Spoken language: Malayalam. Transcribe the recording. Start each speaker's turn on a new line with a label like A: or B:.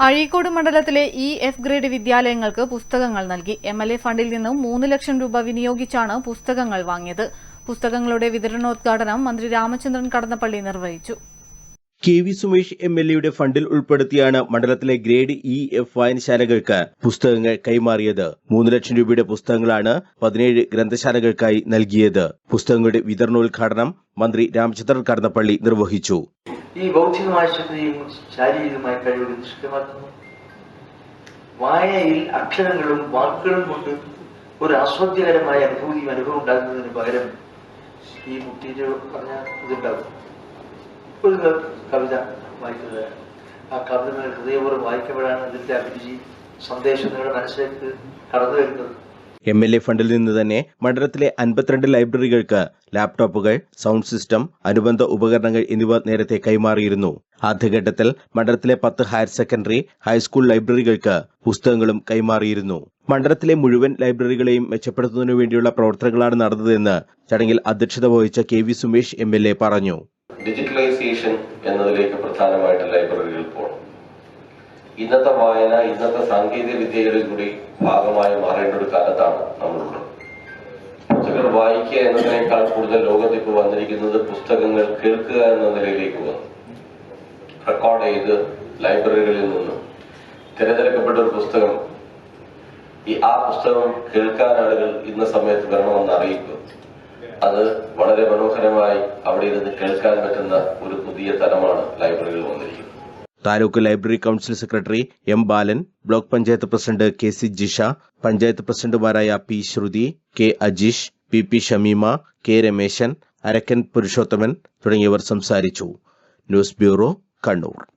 A: അഴീക്കോട് മണ്ഡലത്തിലെ ഇ എഫ് ഗ്രേഡ് വിദ്യാലയങ്ങൾക്ക് പുസ്തകങ്ങൾ നൽകി. എം എൽ എ ഫണ്ടിൽ നിന്നും മൂന്ന് ലക്ഷം രൂപ വിനിയോഗിച്ചാണ് പുസ്തകങ്ങൾ വാങ്ങിയത്. പുസ്തകങ്ങളുടെ വിതരണോദ്ഘാടനം മന്ത്രി രാമചന്ദ്രൻ കടന്നപ്പള്ളി നിർവഹിച്ചു.
B: K V Sumesh M L എയുടെ ഫണ്ടിൽ ഉൾപ്പെടുത്തിയാണ് മണ്ഡലത്തിലെ ഗ്രേഡ് ഇ എഫ് വായനശാലകൾക്ക് പുസ്തകങ്ങൾ കൈമാറിയത്. മൂന്ന് ലക്ഷം രൂപയുടെ പുസ്തകങ്ങളാണ് പതിനേഴ് ഗ്രന്ഥശാലകൾക്കായി നൽകിയത്. പുസ്തകങ്ങളുടെ വിതരണോദ്ഘാടനം മന്ത്രി രാമചന്ദ്രൻ കടന്നപ്പള്ളി നിർവഹിച്ചു.
C: ഈ ഭൗതികമായ ശക്തിയും ശാരീരികമായ കഴിവുകൾ നിഷ്ക്രമാക്കുന്നു വായനയിൽ അക്ഷരങ്ങളും വാക്കുകളും കൊണ്ട് ഒരു ആസ്വാദ്യകരമായ അനുഭൂതിയും അനുഭവം ഉണ്ടാകുന്നതിന് പകരം ഈ മുട്ടീര് പറഞ്ഞ ഇതുണ്ടാകും. ഒരു കവിത വായിക്കുന്നത് ആ കവിത നിങ്ങൾ ഹൃദയപൂർവം വായിക്കുമ്പോഴാണ് അതിന്റെ അഭിരുചി സന്ദേശം നിങ്ങളുടെ മനസ്സിലേക്ക് കടന്നു വരുന്നത്
B: എം എൽ എ ഫണ്ടിൽ നിന്ന് തന്നെ മണ്ഡലത്തിലെ അൻപത്തിരണ്ട് ലൈബ്രറികൾക്ക് ലാപ്ടോപ്പുകൾ സൗണ്ട് സിസ്റ്റം അനുബന്ധ ഉപകരണങ്ങൾ എന്നിവ നേരത്തെ കൈമാറിയിരുന്നു. ആദ്യഘട്ടത്തിൽ മണ്ഡലത്തിലെ പത്ത് ഹയർ സെക്കൻഡറി ഹൈസ്കൂൾ ലൈബ്രറികൾക്ക് പുസ്തകങ്ങളും കൈമാറിയിരുന്നു. മണ്ഡലത്തിലെ മുഴുവൻ ലൈബ്രറികളെയും മെച്ചപ്പെടുത്തുന്നതിനു വേണ്ടിയുള്ള പ്രവർത്തനങ്ങളാണ് നടന്നതെന്ന് ചടങ്ങിൽ അധ്യക്ഷത വഹിച്ച K V Sumesh M L A പറഞ്ഞു.
D: ഡിജിറ്റലൈസേഷൻ എന്നതിലേക്ക് പ്രധാനമായിട്ട് ലൈബ്രറികൾ പോകണം. ഇന്നത്തെ വായന ഇന്നത്തെ സാങ്കേതിക വിദ്യകളിൽ കൂടി ഭാഗമായി മാറേണ്ട ഒരു കാലത്താണ് നമ്മളുള്ളത്. പുസ്തകങ്ങൾ വായിക്കുക എന്നതിനേക്കാൾ കൂടുതൽ ലോകത്ത് ഇപ്പോൾ വന്നിരിക്കുന്നത് പുസ്തകങ്ങൾ കേൾക്കുക എന്ന നിലയിലേക്ക് വന്നു. റെക്കോർഡ് ചെയ്ത് ലൈബ്രറികളിൽ നിന്ന് തിരഞ്ഞെടുക്കപ്പെട്ട ഒരു പുസ്തകം. ഈ ആ പുസ്തകം കേൾക്കാൻ ആളുകൾ ഇന്ന സമയത്ത് വരണമെന്ന് അറിയിക്കും അത് വളരെ മനോഹരമായി അവിടെ ഇരുന്ന് കേൾക്കാൻ പറ്റുന്ന ഒരു പുതിയ തലമാണ് ലൈബ്രറികൾ വന്നിരിക്കുന്നത്.
B: Taluk library council secretary M Balan block panchayat president K C Jisha panchayat പ്രസിഡന്റുമാരായ P Shruthi K Ajeesh P P Shameema K Remesan Arakkan Purushothaman തുടങ്ങിയവർ സംസാരിച്ചു. News bureau Kannur.